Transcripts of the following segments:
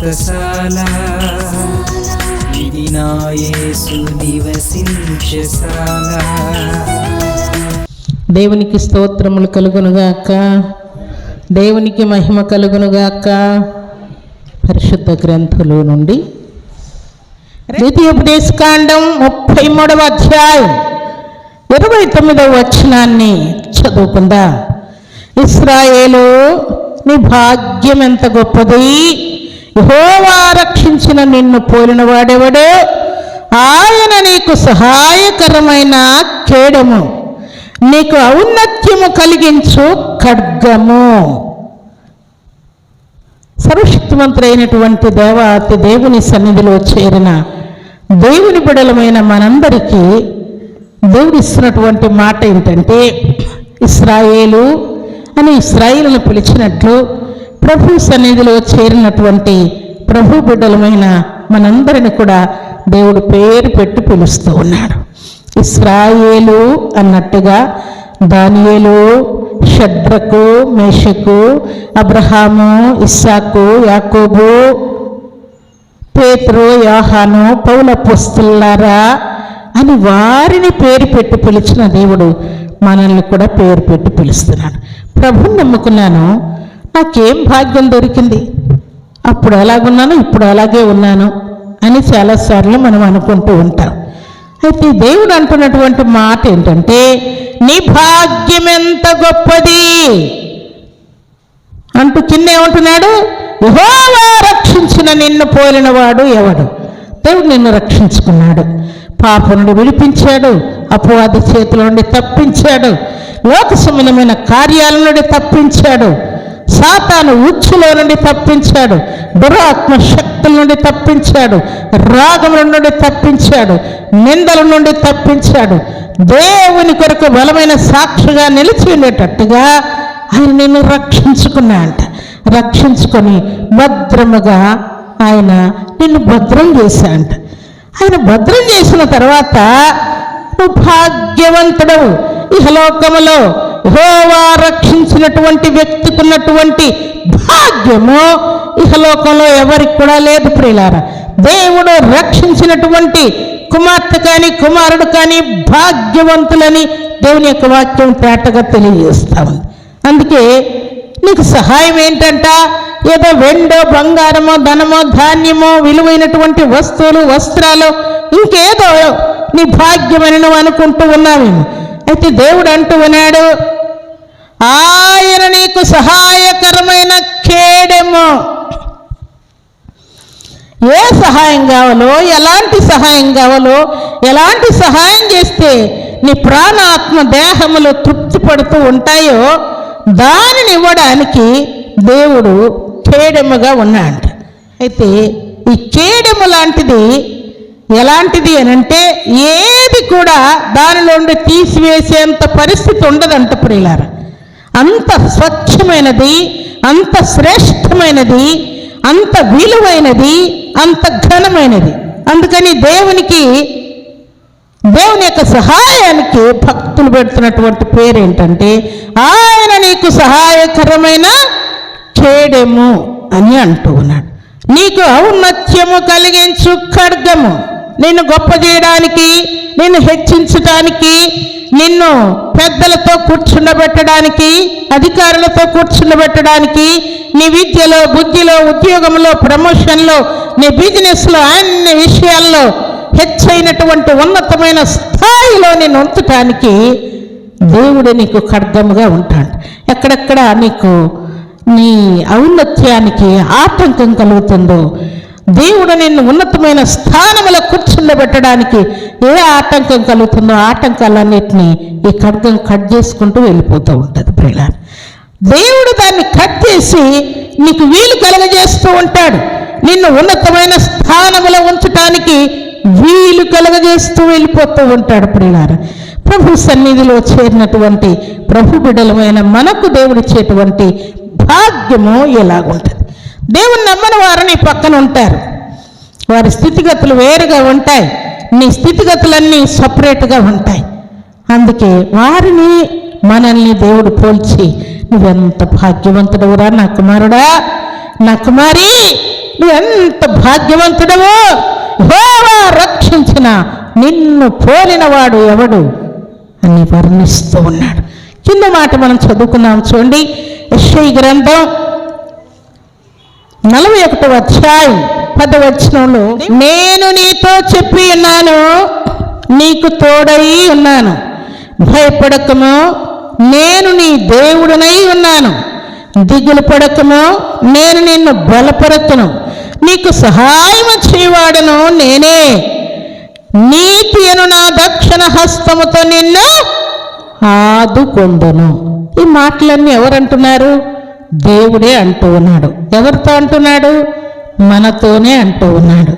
వ్రతశాల ఇది నివసించశాల దేవునికి స్తోత్రములు కలుగునుగాక. దేవునికి మహిమ కలుగునుగాక. పరిశుద్ధ గ్రంథులు నుండి ద్వితీయోపదేశకాండం ముప్పై మూడవ అధ్యాయం ఇరవై తొమ్మిదవ వచనాన్ని చదువుకుందాం. ఇస్రాయేలు నీ భాగ్యం ఎంత గొప్పది? యహోవా రక్షించిన నిన్ను పోలిన వాడెవడో? ఆయన నీకు సహాయకరమైన కేడము నీకు ఔన్నత్యము కలిగించు ఖడ్గము. సర్వశక్తివంతుడైనటువంటి దేవాతి దేవుని సన్నిధిలో చేరిన దేవుని బిడలమైన మనందరికీ దేవుడు ఇస్తున్నటువంటి మాట ఏంటంటే ఇస్రాయేలు అని ఇస్రాయేలును పిలిచినట్లు ప్రభు సన్నిధిలో చేరినటువంటి ప్రభు బిడ్డలమైన మనందరిని కూడా దేవుడు పేరు పెట్టి పిలుస్తూ ఉన్నాడు. ఇస్రాయేలు అన్నట్టుగా దానియేలు షడ్రకు మేషకు అబ్రహాము ఇస్సాకు యాకోబు పేతురు యాహాను పౌల పుస్తులారా అని వారిని పేరు పెట్టి పిలిచిన దేవుడు మనల్ని కూడా పేరు పెట్టి పిలుస్తున్నాడు. ప్రభుని నమ్ముకున్నాను. నాకేం భాగ్యం దొరికింది? అప్పుడు ఎలాగున్నాను ఇప్పుడు అలాగే ఉన్నాను అని చాలాసార్లు మనం అనుకుంటూ ఉంటాం. అయితే దేవుడు అంటున్నటువంటి మాట ఏంటంటే నీ భాగ్యం ఎంత గొప్పది? అంటూ కింద ఏమంటున్నాడు యెహోవా రక్షించిన నిన్ను పోలిన వాడు ఎవడు? దేవుడు నిన్ను రక్షించుకున్నాడు. పాప నుండి విడిపించాడు అపవాది చేతుల నుండి తప్పించాడు లోక కార్యాల నుండి తప్పించాడు సాతాను ఉచ్చులో నుండి తప్పించాడు. దురాత్మ శక్తుల నుండి తప్పించాడు. రాగముల నుండి తప్పించాడు. నిందల నుండి తప్పించాడు. దేవుని కొరకు బలమైన సాక్షిగా నిలిచి ఉండేటట్టుగా ఆయన నిన్ను రక్షించుకున్నాడంట. రక్షించుకొని భద్రముగా ఆయన నిన్ను భద్రం చేశాడంట. ఆయన భద్రం చేసిన తర్వాత నువ్వు భాగ్యవంతుడవు. ఇహలోకములో యహోవా రక్షించినటువంటి వ్యక్తికి ఉన్నటువంటి భాగ్యము ఇహలోకంలో ఎవరికి కూడా లేదు ప్రియులారా. దేవుడు రక్షించినటువంటి కుమార్తె కానీ కుమారుడు కానీ భాగ్యవంతులని దేవుని యొక్క వాక్యం తేటగా తెలియజేస్తా ఉంది. అందుకే నీకు సహాయం ఏంటంట? ఏదో వెండో బంగారమో ధనమో ధాన్యమో విలువైనటువంటి వస్తువులు వస్త్రాలు ఇంకేదో నీ భాగ్యమని నువ్వు అనుకుంటూ ఉన్నావేమో. అయితే దేవుడు అంటూ ఉన్నాడు ఆయన నీకు సహాయకరమైన కేడెమో. ఏ సహాయం కావాలో ఎలాంటి సహాయం కావాలో ఎలాంటి సహాయం చేస్తే నీ ప్రాణాత్మ దేహములు తృప్తి పడుతూ ఉంటాయో దానిని ఇవ్వడానికి దేవుడు కేడెముగా ఉన్నాడు అయితే ఈ కేడెము లాంటిది ఎలాంటిది అని అంటే ఏది కూడా దానిలోండి తీసివేసేంత పరిస్థితి ఉండదంట ప్రియులారా అంత స్వచ్ఛమైనది అంత శ్రేష్టమైనది అంత విలువైనది అంత ఘనమైనది. అందుకని దేవునికి దేవుని యొక్క సహాయానికి భక్తులు పెడుతున్నటువంటి పేరు ఏంటంటే ఆయన నీకు సహాయకరమైన చేయడము అని అంటూ ఉన్నాడు. నీకు ఔన్నత్యము కలిగించు ఖడ్గము. నిన్ను గొప్ప చేయడానికి నిన్ను హెచ్చించటానికి నిన్ను పెద్దలతో కూర్చుండబెట్టడానికి అధికారులతో కూర్చుండబెట్టడానికి నీ విద్యలో బుద్ధిలో ఉద్యోగంలో ప్రమోషన్లో నీ బిజినెస్లో అన్ని విషయాల్లో హెచ్చైనటువంటి ఉన్నతమైన స్థాయిలో నేను ఉంచటానికి దేవుడు నీకు ఖడ్గముగా ఉంటాడు. ఎక్కడెక్కడ నీకు నీ ఔన్నత్యానికి ఆటంకం కలుగుతుందో దేవుడు నిన్ను ఉన్నతమైన స్థానములో కూర్చుండబెట్టడానికి ఏ ఆటంకం కలుగుతుందో ఆటంకాలన్నింటినీ ఈ ఖడ్గం కట్ చేసుకుంటూ వెళ్ళిపోతూ ఉంటుంది ప్రియుల దేవుడు దాన్ని కట్ చేసి నీకు వీలు కలగజేస్తూ ఉంటాడు. నిన్ను ఉన్నతమైన స్థానములో ఉంచటానికి వీలు కలగజేస్తూ వెళ్ళిపోతూ ఉంటాడు ప్రియులార. ప్రభు సన్నిధిలో చేరినటువంటి ప్రభు బిడలమైన మనకు దేవుడిచ్చేటువంటి భాగ్యము ఎలాగుంటుంది? దేవుని నమ్మని వారు నీ పక్కన ఉంటారు. వారి స్థితిగతులు వేరుగా ఉంటాయి. నీ స్థితిగతులన్నీ సపరేట్గా ఉంటాయి. అందుకే వారిని మనల్ని దేవుడు పోల్చి నువ్వెంత భాగ్యవంతుడవురా నా కుమారుడా నా కుమారి నువ్వెంత ఎంత భాగ్యవంతుడవో రక్షించిన నిన్ను పోలినవాడు ఎవడు? అని వర్ణిస్తూ ఉన్నాడు. కింద మాట మనం చదువుకున్నాం చూడండి. యశ్ఐ గ్రంథం నలభై ఒకటో అధ్యాయం పదవచనంలో నేను నీతో చెప్పి ఉన్నాను నీకు తోడై ఉన్నాను. భయపడకము నేను నీ దేవుడనై ఉన్నాను. దిగులు పడకము నేను నిన్ను బలపరతును నీకు సహాయం చేయవాడను నేనే. నీతి అను నా దక్షిణ హస్తముతో నిన్ను ఆదుకొందను. ఈ మాటలన్నీ ఎవరంటున్నారు? దేవుడే అంటూ ఉన్నాడు. ఎవరితో అంటున్నాడు మనతోనే అంటూ ఉన్నాడు.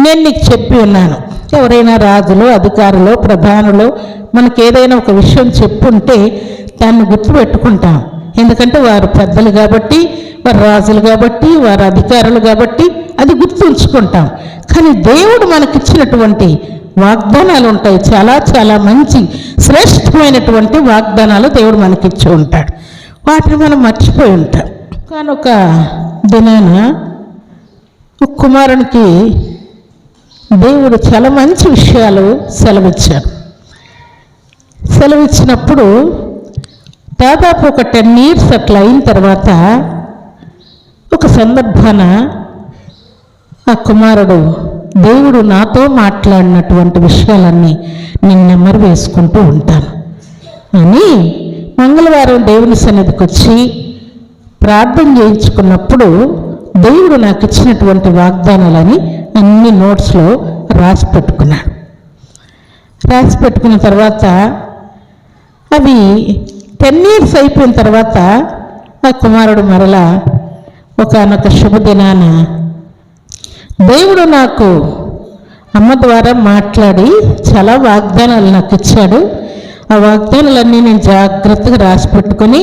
నేను నీకు చెప్పి ఉన్నాను. ఎవరైనా రాజులు అధికారులు ప్రధానులు మనకి ఏదైనా ఒక విషయం చెప్పుంటే దాన్ని గుర్తుపెట్టుకుంటాం ఎందుకంటే వారు పెద్దలు కాబట్టి వారు రాజులు కాబట్టి వారు అధికారులు కాబట్టి అది గుర్తుంచుకుంటాం కానీ దేవుడు మనకిచ్చినటువంటి వాగ్దానాలు ఉంటాయి. చాలా చాలా మంచి శ్రేష్టమైనటువంటి వాగ్దానాలు దేవుడు మనకిచ్చి ఉంటాడు. వాటిని మనం మర్చిపోయి ఉంటాం. కానీ ఒక దినాన ఒక కుమారునికి దేవుడు చాలా మంచి విషయాలు సెలవిచ్చాడు సెలవిచ్చినప్పుడు దాదాపు ఒక టెన్ ఇయర్స్ అట్లా అయిన తర్వాత ఒక సందర్భాన ఆ కుమారుడు దేవుడు నాతో మాట్లాడినటువంటి విషయాలన్నీ నేను నెమ్మరు వేసుకుంటూ ఉంటాను. అని మంగళవారం దేవుని సన్నిధికి వచ్చి ప్రార్థన చేయించుకున్నప్పుడు దేవుడు నాకు ఇచ్చినటువంటి వాగ్దానాలని అన్ని నోట్స్లో రాసి పెట్టుకున్నాడు. రాసి పెట్టుకున్న తర్వాత అవి టెన్ ఇయర్స్ అయిపోయిన తర్వాత ఆ కుమారుడు మరలా ఒకనొక శుభదినాన దేవుడు నాకు అమ్మ ద్వారా మాట్లాడి చాలా వాగ్దానాలు నాకు ఇచ్చాడు. ఆ వాగ్దానాలన్నీ నేను జాగ్రత్తగా రాసి పెట్టుకొని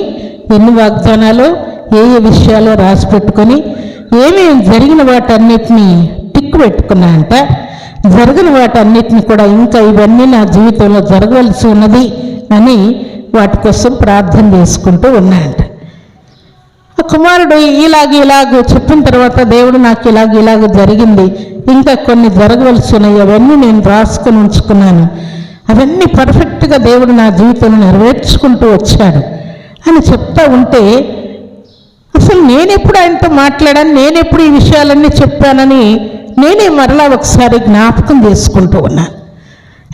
ఎన్ని వాగ్దానాలు ఏ ఏ విషయాలు రాసి పెట్టుకొని ఏమేమి జరిగిన వాటన్నిటిని టిక్ పెట్టుకున్నా అంట జరిగిన వాటన్నిటిని కూడా ఇంకా ఇవన్నీ నా జీవితంలో జరగవలసి ఉన్నది అని వాటి కోసం ప్రార్థన చేసుకుంటూ ఉన్నాయంట. ఆ కుమారుడు ఇలాగ ఇలాగ చెప్పిన తర్వాత దేవుడు నాకు ఇలాగ ఇలాగ జరిగింది ఇంకా కొన్ని జరగవలసి ఉన్నాయి అవన్నీ నేను రాసుకొని ఉంచుకున్నాను. అవన్నీ పర్ఫెక్ట్గా దేవుడు నా జీవితంలో నెరవేర్చుకుంటూ వచ్చాడు అని చెప్తా ఉంటే అసలు నేనెప్పుడు ఆయనతో మాట్లాడాను నేనెప్పుడు ఈ విషయాలన్నీ చెప్పానని నేనే మరలా ఒకసారి జ్ఞాపకం చేసుకుంటూ ఉన్నాను.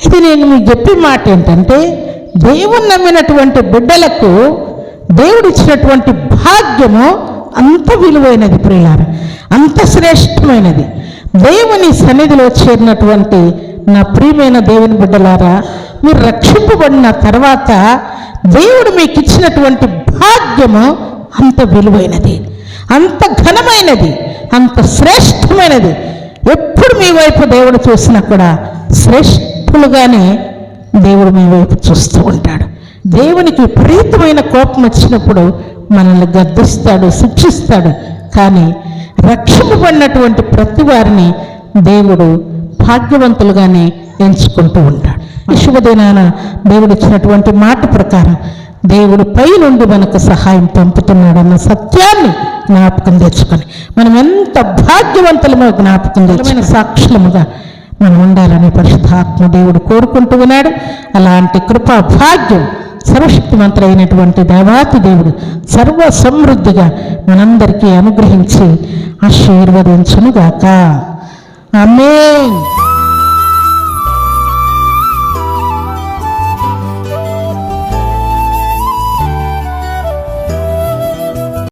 ఇది నేను మీకు చెప్పే మాట ఏంటంటే దేవుని నమ్మినటువంటి బిడ్డలకు దేవుడు ఇచ్చినటువంటి భాగ్యము అంత విలువైనది ప్రియులార అంత శ్రేష్టమైనది. దేవుని సన్నిధిలో చేరినటువంటి నా ప్రియమైన దేవుని బిడ్డలారా మీరు రక్షింపబడిన తర్వాత దేవుడు మీకు ఇచ్చినటువంటి భాగ్యము అంత విలువైనది అంత ఘనమైనది అంత శ్రేష్టమైనది. ఎప్పుడు మీ వైపు దేవుడు చూసినా కూడా శ్రేష్ఠులుగానే దేవుడు మీ వైపు చూస్తూ ఉంటాడు. దేవునికి విపరీతమైన కోపం వచ్చినప్పుడు మనల్ని గద్దిస్తాడు శిక్షిస్తాడు. కానీ రక్షింపబడినటువంటి ప్రతి వారిని దేవుడు భాగ్యవంతులుగానే ఎంచుకుంటూ ఉంటాడు. ఈ శుభదినాన దేవుడు ఇచ్చినటువంటి మాట ప్రకారం దేవుడు పై నుండి మనకు సహాయం పంపుతున్నాడన్న సత్యాన్ని జ్ఞాపకం తెచ్చుకొని మనం ఎంత భాగ్యవంతులమో జ్ఞాపకం తెచ్చుకుని సాక్షులముగా మనం ఉండాలని పరిశుద్ధాత్మ దేవుడు కోరుకుంటూ ఉన్నాడు. అలాంటి కృపా భాగ్యం సర్వశక్తివంతులైనటువంటి దేవాతి దేవుడు సర్వ సమృద్ధిగా మనందరికీ అనుగ్రహించి ఆశీర్వదించునుగాక. ఆమేన్.